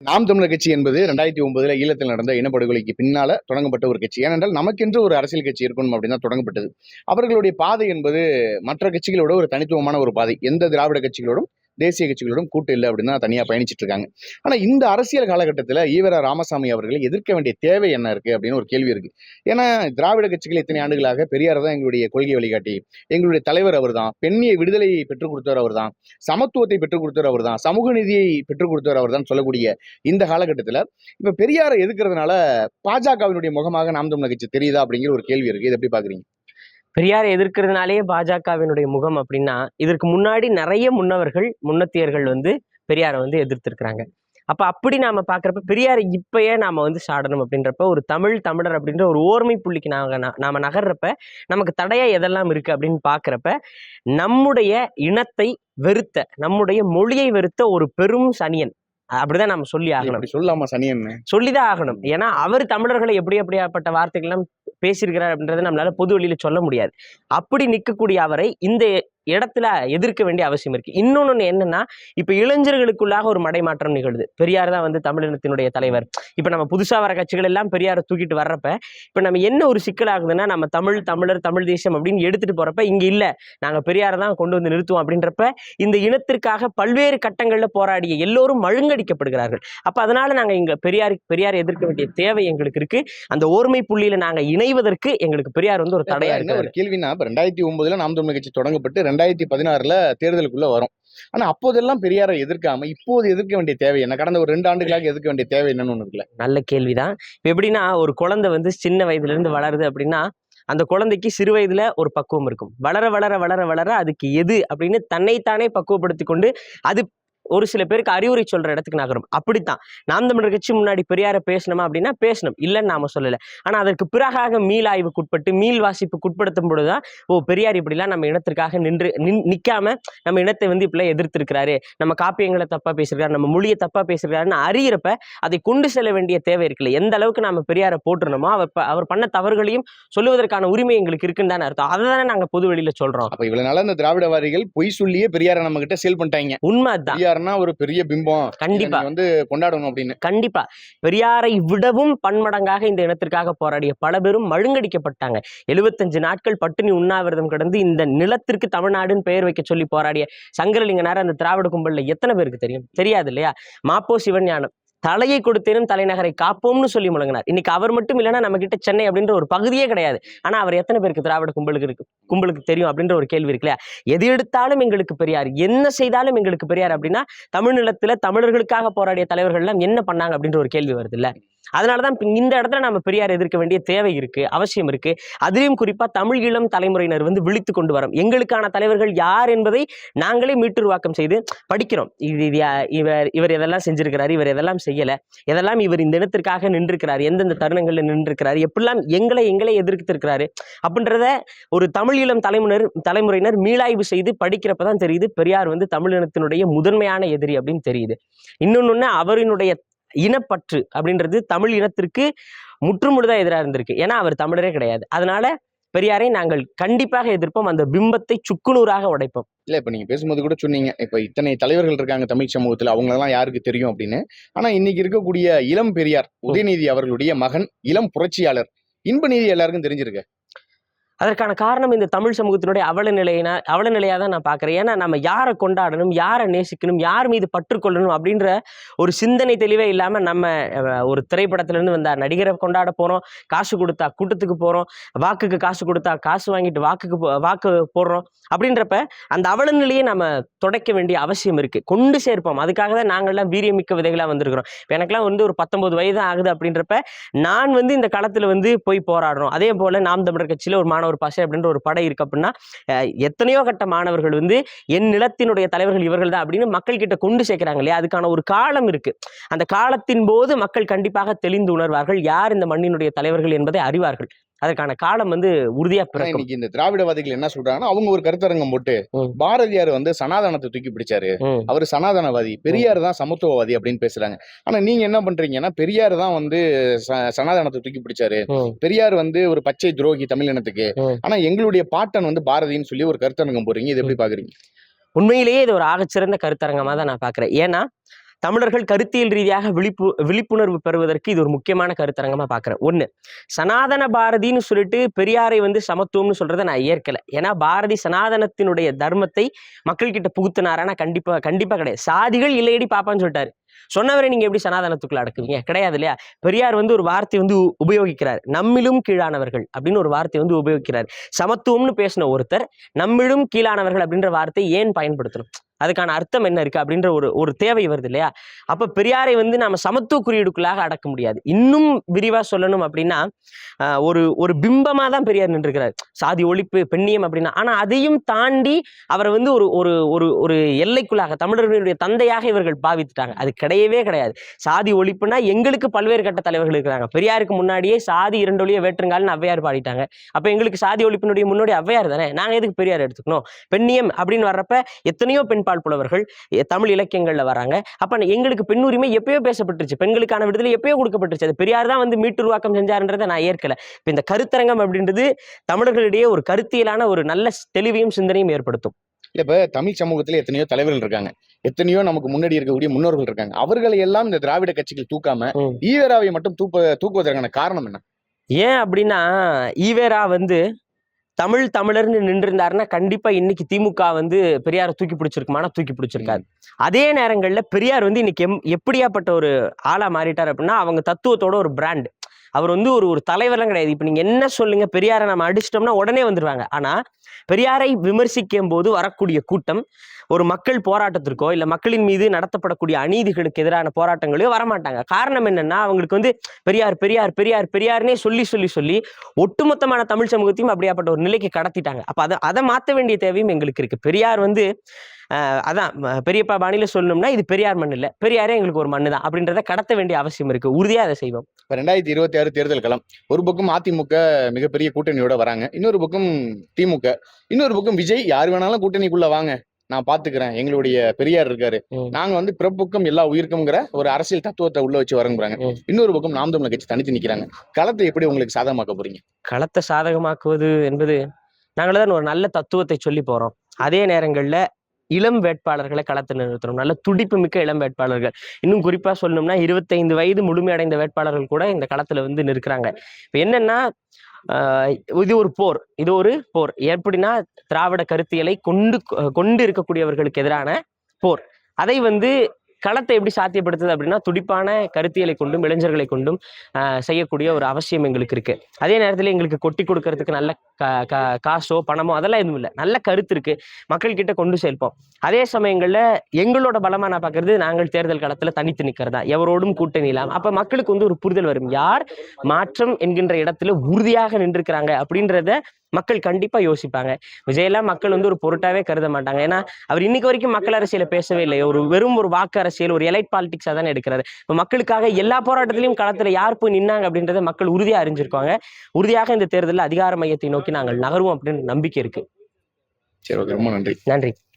நாம் தமிழர் கட்சி என்பது ரெண்டாயிரத்தி ஒன்பதுல ஈழத்தில் நடந்த இனப்படுகொலைக்கு பின்னால தொடங்கப்பட்ட ஒரு கட்சி. ஏனென்றால் நமக்கென்று ஒரு அரசியல் கட்சி இருக்கணும் அப்படின்னு தான் தொடங்கப்பட்டது. அவர்களுடைய பாதை என்பது மற்ற கட்சிகளோட ஒரு தனித்துவமான ஒரு பாதை. எந்த திராவிட கட்சிகளோடும் தேசிய கட்சிகளோடும் கூட்டு இல்லை அப்படின்னு தான் தனியாக பயணிச்சிட்டு இருக்காங்க. ஆனா இந்த அரசியல் காலகட்டத்தில் ஈவர ராமசாமி அவர்களை எதிர்க்க வேண்டிய தேவை என்ன இருக்கு அப்படின்னு ஒரு கேள்வி இருக்கு. ஏன்னா திராவிட கட்சிகள் இத்தனை ஆண்டுகளாக பெரியார் தான் எங்களுடைய கொள்கை வழிகாட்டி எங்களுடைய தலைவர் அவர்தான் பெண்ணிய விடுதலையை பெற்றுக் கொடுத்தவர் அவர்தான் சமத்துவத்தை பெற்றுக் கொடுத்தவர் அவர்தான் சமூக நீதியை பெற்றுக் கொடுத்தவர் அவர்தான் சொல்லக்கூடிய இந்த காலகட்டத்தில் இப்ப பெரியாரை எதுக்குறதுனால பாஜகவினுடைய முகமாக நாம் தமிழர் கட்சி தெரியுதா அப்படிங்கிற ஒரு கேள்வி இருக்கு. இதை எப்படி பாக்குறீங்க? பெரியாரை எதிர்க்கிறதுனாலே பாஜகவினுடைய முகம் அப்படின்னா இதற்கு முன்னாடி நிறைய முன்னவர்கள் முன்னத்தியர்கள் வந்து பெரியாரை வந்து எதிர்த்திருக்கிறாங்க. அப்ப அப்படி நாம பாக்குறப்ப பெரியாரை இப்பயே நாம வந்து சாடணும் அப்படின்றப்ப ஒரு தமிழ் தமிழர் அப்படின்ற ஒரு ஓர்மை புள்ளிக்கு நாங்க நா- நாம நகர்றப்ப நமக்கு தடையா எதெல்லாம் இருக்கு அப்படின்னு பாக்குறப்ப நம்முடைய இனத்தை வெறுத்த நம்முடைய மொழியை வெறுத்த ஒரு பெரும் சனியன். அப்படிதான் நாம சொல்லி ஆகணும். சொல்லாமா சனியன் சொல்லிதான் ஆகணும். ஏன்னா அவர் தமிழர்களை எப்படி எப்படியாப்பட்ட வார்த்தைகள் எல்லாம் பேசியிருக்கிறார் அப்படின்றத நம்மளால பொது வெளியில சொல்ல முடியாது. அப்படி நிற்கக்கூடிய அவரை இந்த இடத்துல எதிர்க்க வேண்டிய அவசியம் இருக்கு. இன்னொன்னு என்னன்னா இப்ப இளைஞர்களுக்குள்ளாக ஒரு மடைமாற்றம் நிகழுது. பெரியார் தான் வந்து தமிழினத்தினுடைய தலைவர். இப்ப நம்ம புதுசா வர கட்சிகள் எல்லாம் பெரியாரை தூக்கிட்டு வர்றப்ப இப்ப நம்ம என்ன ஒரு சிக்கல் ஆகுதுன்னா நம்ம தமிழ் தமிழர் தமிழ் தேசம் அப்படின்னு எடுத்துட்டு போறப்ப இங்க இல்ல. நாங்க பெரியாரை தான் கொண்டு வந்து நிறுத்துவோம் அப்படின்றப்ப இந்த இனத்திற்காக பல்வேறு கட்டங்கள்ல போராடிய எல்லோரும் மழுங்கடிக்கப்படுகிறார்கள். அப்ப அதனால நாங்க இங்க பெரியார் பெரியார் எதிர்க்க வேண்டிய தேவை எங்களுக்கு இருக்கு. அந்த ஓர்மை புள்ளியில நாங்க இணைவதற்கு எங்களுக்கு பெரியார் வந்து ஒரு தடையா ஒரு இருக்கு கேள்வினா இப்ப ரெண்டாயிரத்தி ஒன்பதுல நாம் தமிழர் கட்சி தொடங்கப்பட்டு ரெண்டாயிரத்தி பதினாறுல தேர்தலுக்குள்ள வரும். ஆனா அப்போதெல்லாம் பெரியாரை எதிர்க்காம இப்போது எதிர்க்க வேண்டிய தேவை என்ன? கடந்த ஒரு ரெண்டு ஆண்டுகளாக எதிர்க்க வேண்டிய தேவை என்னன்னு ஒண்ணு இருக்குல்ல? நல்ல கேள்விதான். இப்ப எப்படின்னா ஒரு குழந்தை வந்து சின்ன வயதுல இருந்து வளருது அப்படின்னா அந்த குழந்தைக்கு சிறு வயதுல ஒரு பக்குவம் இருக்கும். வளர வளர வளர வளர அதுக்கு எது அப்படின்னு தன்னைத்தானே பக்குவப்படுத்தி கொண்டு அது ஒரு சில பேருக்கு அறிவுரை சொல்ற இடத்துக்கு நகரும். அப்படித்தான். நாம் தமிழர் கட்சி முன்னாடி பெரியார பேசணுமா அப்படின்னா பேசணும். இல்லைன்னு நாம சொல்லல. ஆனா அதற்கு பிறகாக மீள் ஆய்வுக்குட்பட்டு மீள் வாசிப்புக்கு உட்படுத்தும் ஓ பெரியார் இப்படிலாம் நம்ம இனத்திற்காக நின்று நின்- நிக்காம நம்ம இனத்தை வந்து இப்படிலாம் எதிர்த்திருக்கிறாரு. நம்ம காப்பியங்களை தப்பா பேசியிருக்காரு நம்ம மொழியை தப்பா பேசியிருக்காருன்னு அறியிறப்ப அதை கொண்டு செல்ல வேண்டிய தேவை இருக்குல்ல எந்த அளவுக்கு நாம பெரியாரை போட்டுருணுமோ அவர் அவர் பண்ண தவறுகளையும் சொல்லுவதற்கான உரிமை எங்களுக்கு இருக்குன்னு தானே அர்த்தம். அதை தானே நாங்க பொது வெளியில சொல்றோம். அப்ப இவ்வளவு நாளா இந்த திராவிடவாதிகள் பொய் சொல்லியே பெரியாரை நம்ம கிட்ட சேல் பண்ணிட்டாங்க. உண்மை அதுதான். பெரியார்னா ஒரு பெரிய பிம்பம். கண்டிப்பா. வந்து கொண்டாடணும் அப்படின்னு. கண்டிப்பா. பெரியாரை விடவும் பன்மடங்காக இந்த இனத்திற்காக போராடிய பல பேரும் மழுங்கடிக்கப்பட்டாங்க. எழுபத்தஞ்சு நாட்கள் பட்டினி உண்ணாவிரதம் கிடந்து இந்த நிலத்திற்கு தமிழ்நாடுன்னு பெயர் வைக்க சொல்லி போராடிய சங்கரலிங்கனார் அந்த திராவிட கும்பல்ல எத்தனை பேருக்கு தெரியும்? தெரியாது இல்லையா? மாப்போ சிவஞானம். தலையை கொடுத்தேனும் தலைநகரை காப்போம்னு சொல்லி முழங்கினார். இன்னைக்கு அவர் மட்டும் இல்லைன்னா நம்ம கிட்ட சென்னை அப்படின்ற ஒரு பகுதியே கிடையாது. ஆனா அவர் எத்தனை பேருக்கு திராவிட கும்பலுக்கு இருக்கு கும்பலுக்கு தெரியும் அப்படின்ற ஒரு கேள்வி இருக்கு எது எடுத்தாலும் எங்களுக்கு பெரியார் என்ன செய்தாலும் எங்களுக்கு பெரியார் அப்படின்னா தமிழ்நிலத்துல தமிழர்களுக்காக போராடிய தலைவர்கள் எல்லாம் என்ன பண்ணாங்க அப்படின்ற ஒரு கேள்வி வருது இல்ல? அதனால தான் இந்த இடத்துல நம்ம பெரியார் எதிர்க்க வேண்டிய தேவை இருக்கு அவசியம் இருக்கு. அதுலேயும் குறிப்பா தமிழ் இளம் தலைமுறையினர் வந்து விழித்து கொண்டு வரோம். எங்களுக்கான தலைவர்கள் யார் என்பதை நாங்களே மீட்டுருவாக்கம் செய்து படிக்கிறோம். இது இவர் இவர் எதெல்லாம் செஞ்சிருக்கிறார் இவர் எதெல்லாம் செய்யல எதெல்லாம் இவர் இந்த இனத்திற்காக நின்றிருக்கிறார் எந்தெந்த தருணங்களில் நின்றிருக்கிறார் எப்படிலாம் எங்களை எங்களை எதிர்த்திருக்கிறாரு அப்படின்றத ஒரு தமிழ் இளம் தலைமுனர் தலைமுறையினர் மீளாய்வு செய்து படிக்கிறப்ப தான் தெரியுது பெரியார் வந்து தமிழினத்தினுடைய முதன்மையான எதிரி அப்படின்னு தெரியுது. இன்னொன்னு அவரினுடைய இனப்பற்று அப்படின்றது தமிழ் இனத்திற்கு முற்றுமுழுதாக எதிராக இருந்திருக்கு. ஏன்னா அவர் தமிழரே கிடையாது. அதனால பெரியாரை நாங்கள் கண்டிப்பாக எதிர்ப்போம். அந்த பிம்பத்தை சுக்குநூறாக உடைப்போம். இல்ல இப்ப நீங்க பேசும்போது கூட சொன்னீங்க. இப்ப இத்தனை தலைவர்கள் இருக்காங்க தமிழ் சமூகத்துல. அவங்க எல்லாம் யாருக்கு தெரியும் அப்படின்னு. ஆனா இன்னைக்கு இருக்கக்கூடிய இளம் பெரியார் உதயநிதி அவர்களுடைய மகன் இளம் புரட்சியாளர். இன்ப நீதி எல்லாருக்கும் தெரிஞ்சிருக்கு. அதற்கான காரணம் இந்த தமிழ் சமூகத்தினுடைய அவல நிலையினா அவல நிலையாக தான் நான் பார்க்குறேன். ஏன்னா நம்ம யாரை கொண்டாடணும் யாரை நேசிக்கணும் யார் மீது பற்றுக்கொள்ளணும் அப்படின்ற ஒரு சிந்தனை தெளிவே இல்லாமல் நம்ம ஒரு திரைப்படத்துலேருந்து வந்த நடிகரை கொண்டாட போகிறோம் காசு கொடுத்தா கூட்டத்துக்கு போகிறோம் வாக்குக்கு காசு கொடுத்தா காசு வாங்கிட்டு வாக்குக்கு போ- வாக்கு போடுறோம். அப்படின்றப்ப அந்த அவல நிலையை நம்ம துடைக்க வேண்டிய அவசியம் இருக்குது கொண்டு சேர்ப்போம். அதுக்காக தான் நாங்கள்லாம் வீரியமிக்க விதைகளாக வந்திருக்கிறோம். இப்போ எனக்கெல்லாம் வந்து ஒரு பத்தொம்பது வயது ஆகுது அப்படின்றப்ப நான் வந்து இந்த களத்தில் வந்து போய் போராடுறோம். அதே போல் நாம் தமிழர் கட்சியில் ஒரு மாணவர் பாசை அப்படின்ற ஒரு படை இருக்கு அப்படின்னா எத்தனையோ கட்ட மாணவர்கள் வந்து என் நிலத்தினுடைய தலைவர்கள் இவர்கள் தான் அப்படின்னு மக்கள் கிட்ட கொண்டு சேர்க்கிறாங்க இல்லையா? அதுக்கான ஒரு காலம் இருக்கு. அந்த காலத்தின் போது மக்கள் கண்டிப்பாக தெளிந்து உணர்வார்கள் யார் இந்த மண்ணினுடைய தலைவர்கள் என்பதை அறிவார்கள். அதற்கான காலம் வந்து உறுதியா பிறக்கும். இன்னைக்கு இந்த திராவிடவாதிகள் என்ன சொல்றாங்கன்னா அவங்க ஒரு கருத்தரங்கம் போட்டு. பாரதியார் வந்து சனாதனத்தை தூக்கி பிடிச்சாரு. அவர் சனாதனவாதி பெரியார் தான் சமத்துவவாதி அப்படின்னு பேசுறாங்க. ஆனா நீங்க என்ன பண்றீங்கன்னா பெரியார் தான் வந்து சனாதனத்தை தூக்கி பிடிச்சாரு. பெரியார் வந்து ஒரு பச்சை துரோகி தமிழினத்துக்கு. ஆனா எங்களுடைய பாட்டன் வந்து பாரதின்னு சொல்லி ஒரு கருத்தரங்கம் போறீங்க இது எப்படி பாக்குறீங்க? உண்மையிலேயே இது ஒரு ஆகச்சிறந்த கருத்தரங்கமா தான் நான் பார்க்கிறேன் ஏன்னா தமிழர்கள் கருத்தியல் ரீதியாக விழிப்பு விழிப்புணர்வு பெறுவதற்கு இது ஒரு முக்கியமான கருத்தரங்கமாக பார்க்குறேன் ஒன்று சனாதன பாரதின்னு சொல்லிட்டு பெரியாரை வந்து சமத்துவம்னு சொல்றதை நான் ஏற்கல. ஏன்னா பாரதி சனாதனத்தினுடைய தர்மத்தை மக்கள் கிட்ட நான் கண்டிப்பா கண்டிப்பாக கிடையாது. சாதிகள் இல்லையடி பாப்பான்னு சொல்லிட்டாரு. சொன்னவரை நீங்க எப்படி சனாதனத்துக்குள்ள அடக்குவீங்க? கிடையாது இல்லையா? பெரியார் வந்து ஒரு வார்த்தை வந்து உபயோகிக்கிறார். நம்மிலும் கீழானவர்கள் அப்படின்னு ஒரு வார்த்தை வந்து உபயோகிக்கிறார். சமத்துவம்னு பேசின ஒருத்தர் நம்மிலும் கீழானவர்கள் அப்படின்ற வார்த்தை ஏன் பயன்படுத்தணும்? அதுக்கான அர்த்தம் என்ன இருக்கு? அப்படின்ற ஒரு ஒரு தேவை வருது இல்லையா? அப்ப பெரியாரை வந்து நாம சமத்துவ குறியீடுக்குள்ளாக அடக்க முடியாது. இன்னும் விரிவா சொல்லணும் அப்படின்னா ஆஹ், ஒரு ஒரு பிம்பமா தான் பெரியார் நின்றுக்கிறார் சாதி ஒழிப்பு பெண்ணியம் அப்படின்னா. ஆனா அதையும் தாண்டி அவரை வந்து ஒரு ஒரு ஒரு ஒரு எல்லைக்குள்ளாக தமிழர்களுடைய தந்தையாக இவர்கள் பாவித்துட்டாங்க. அது கிடையவே கிடையாது. சாதி ஒழிப்புனா எங்களுக்கு பல்வேறு கட்ட தலைவர்கள் இருக்கிறாங்க. பெரியாருக்கு முன்னாடியே சாதி இரண்டொழிய வேற்றுங்கால்னு அவ்வையார் பாடிட்டாங்க. அப்ப எங்களுக்கு சாதி ஒழிப்பினுடைய முன்னோடி அவ்வையார் தானே? நாங்க எதுக்கு பெரியார் எடுத்துக்கணும்? பெண்ணியம் அப்படின்னு வர்றப்ப எத்தனையோ பெண்பால் புலவர்கள் தமிழ் இலக்கியங்கள்ல வராங்க. அப்ப எங்களுக்கு பெண் உரிமை எப்பயோ பேசப்பட்டுருச்சு. பெண்களுக்கான விடுதலை எப்பயோ கொடுக்கப்பட்டுருச்சு. அது பெரியார் தான் வந்து மீட்டுருவாக்கம் செஞ்சாருன்றதை நான் ஏற்கல. இப்ப இந்த கருத்தரங்கம் அப்படின்றது தமிழர்களிடையே ஒரு கருத்தியலான ஒரு நல்ல தெளிவையும் சிந்தனையும் ஏற்படுத்தும். இல்ல இப்ப தமிழ் சமூகத்துல எத்தனையோ தலைவர்கள் இருக்காங்க. எத்தனையோ நமக்கு முன்னாடி இருக்கக்கூடிய முன்னோர்கள் இருக்காங்க. அவர்களை எல்லாம் இந்த திராவிட கட்சிகள் தூக்காம. ஈவேராவை மட்டும் தூப்ப தூக்குவதற்கான காரணம் என்ன? ஏன் அப்படின்னா ஈவேரா வந்து தமிழ் தமிழர்னு நின்றிருந்தாருன்னா கண்டிப்பா இன்னைக்கு திமுக வந்து பெரியாரை தூக்கி பிடிச்சிருக்குமானா தூக்கி பிடிச்சிருக்காது. அதே நேரங்கள்ல பெரியார் வந்து இன்னைக்கு எம் எப்படியாப்பட்ட ஒரு ஆளா மாறிட்டார் அப்படின்னா அவங்க தத்துவத்தோட ஒரு பிராண்ட் அவர் வந்து ஒரு ஒரு தலைவர்லாம் கிடையாது. இப்போ நீங்க என்ன சொல்லுங்க பெரியாரை நம்ம அடிச்சிட்டோம்னா உடனே வந்துருவாங்க. ஆனா பெரியாரை விமர்சிக்கும் போது வரக்கூடிய கூட்டம் ஒரு மக்கள் போராட்டத்திற்கோ இல்லை மக்களின் மீது நடத்தப்படக்கூடிய அநீதிகளுக்கு எதிரான போராட்டங்களையோ வரமாட்டாங்க. காரணம் என்னன்னா அவங்களுக்கு வந்து பெரியார் பெரியார் பெரியார் பெரியார்னே சொல்லி சொல்லி சொல்லி ஒட்டுமொத்தமான தமிழ் சமூகத்தையும் அப்படியாப்பட்ட ஒரு நிலைக்கு கடத்திட்டாங்க. அப்போ அதை அதை மாற்ற வேண்டிய தேவையும் எங்களுக்கு இருக்கு. பெரியார் வந்து அதான் பெரியப்பா பாணியில சொல்லணும்னா இது பெரியார் மண் இல்லை. பெரியாரே எங்களுக்கு ஒரு மண்ணு தான் அப்படின்றத கடத்த வேண்டிய அவசியம் இருக்கு. உறுதியா அதை செய்வோம். இப்போ ரெண்டாயிரத்தி இருபத்தி ஆறு தேர்தல் களம் ஒரு பக்கம் அதிமுக மிகப்பெரிய கூட்டணியோட வராங்க இன்னொரு பக்கம் திமுக இன்னொரு பக்கம் விஜய் யார் வேணாலும் கூட்டணிக்குள்ள வாங்க. நான் பாத்துக்கிறேன். எங்களுடைய பெரியார் இருக்காரு. நாங்க வந்து பிறப்புக்கும் எல்லா உயிருக்கும்ங்கிற ஒரு அரசியல் தத்துவத்தை உள்ள வச்சு வரங்குறாங்க. இன்னொரு பக்கம் நாம் தமிழர் கட்சி தனித்து நிக்கிறாங்க. களத்தை எப்படி உங்களுக்கு சாதகமாக்க போறீங்க? களத்தை சாதகமாக்குவது என்பது நாங்கள் தான் ஒரு நல்ல தத்துவத்தை சொல்லி போறோம். அதே நேரங்கள்ல இளம் வேட்பாளர்களை களத்தில் நிறுத்தணும் நல்ல துடிப்பு மிக்க இளம் வேட்பாளர்கள். இன்னும் குறிப்பா சொல்லணும்னா இருபத்தைந்து வயது முழுமையடைந்த வேட்பாளர்கள் கூட இந்த களத்துல வந்து நிற்கிறாங்க. இப்போ என்னன்னா இது ஒரு போர். இது ஒரு போர். எப்படின்னா திராவிட கருத்தியலை கொண்டு கொண்டு இருக்கக்கூடியவர்களுக்கு எதிரான போர். அதை வந்து களத்தை எப்படி சாத்தியப்படுத்துது அப்படின்னா துடிப்பான கருத்தியலை கொண்டும் இளைஞர்களை கொண்டும் ஆஹ் செய்யக்கூடிய ஒரு அவசியம் எங்களுக்கு இருக்கு. அதே நேரத்தில் எங்களுக்கு கொட்டி கொடுக்கறதுக்கு நல்ல காசோ பணமோ அதெல்லாம் எதுவும் இல்லை. நல்ல கருத்து இருக்கு. மக்கள் கிட்ட கொண்டு சேர்ப்போம். அதே சமயங்கள்ல எங்களோட பலமா நான் பார்க்கறது நாங்கள் தேர்தல் களத்துல தனித்து நிற்கிறதா எவரோடும் கூட்டணி அப்ப மக்களுக்கு வந்து ஒரு புரிதல் வரும். யார் மாற்றம் என்கின்ற இடத்துல உறுதியாக நின்றுக்கிறாங்க அப்படின்றத மக்கள் கண்டிப்பா யோசிப்பாங்க. விஜயெல்லாம் மக்கள் வந்து ஒரு பொருட்டாவே கருத மாட்டாங்க. ஏன்னா அவர் இன்னைக்கு வரைக்கும் மக்கள் அரசியலை பேசவே இல்லை ஒரு வெறும் ஒரு வாக்கு அரசியல் ஒரு எலைட் பாலிடிக்ஸா தானே எடுக்கிறாரு. இப்ப மக்களுக்காக எல்லா போராட்டத்திலையும் களத்துல யார் போய் நின்னாங்க அப்படின்றத மக்கள் உறுதியா அறிஞ்சிருக்காங்க உறுதியாக இந்த தேர்தலில் அதிகார மையத்தை நோக்கி நாங்கள் நகருவோம் அப்படின்னு நம்பிக்கை இருக்கு. சரி ஓகே ரொம்ப நன்றி. நன்றி.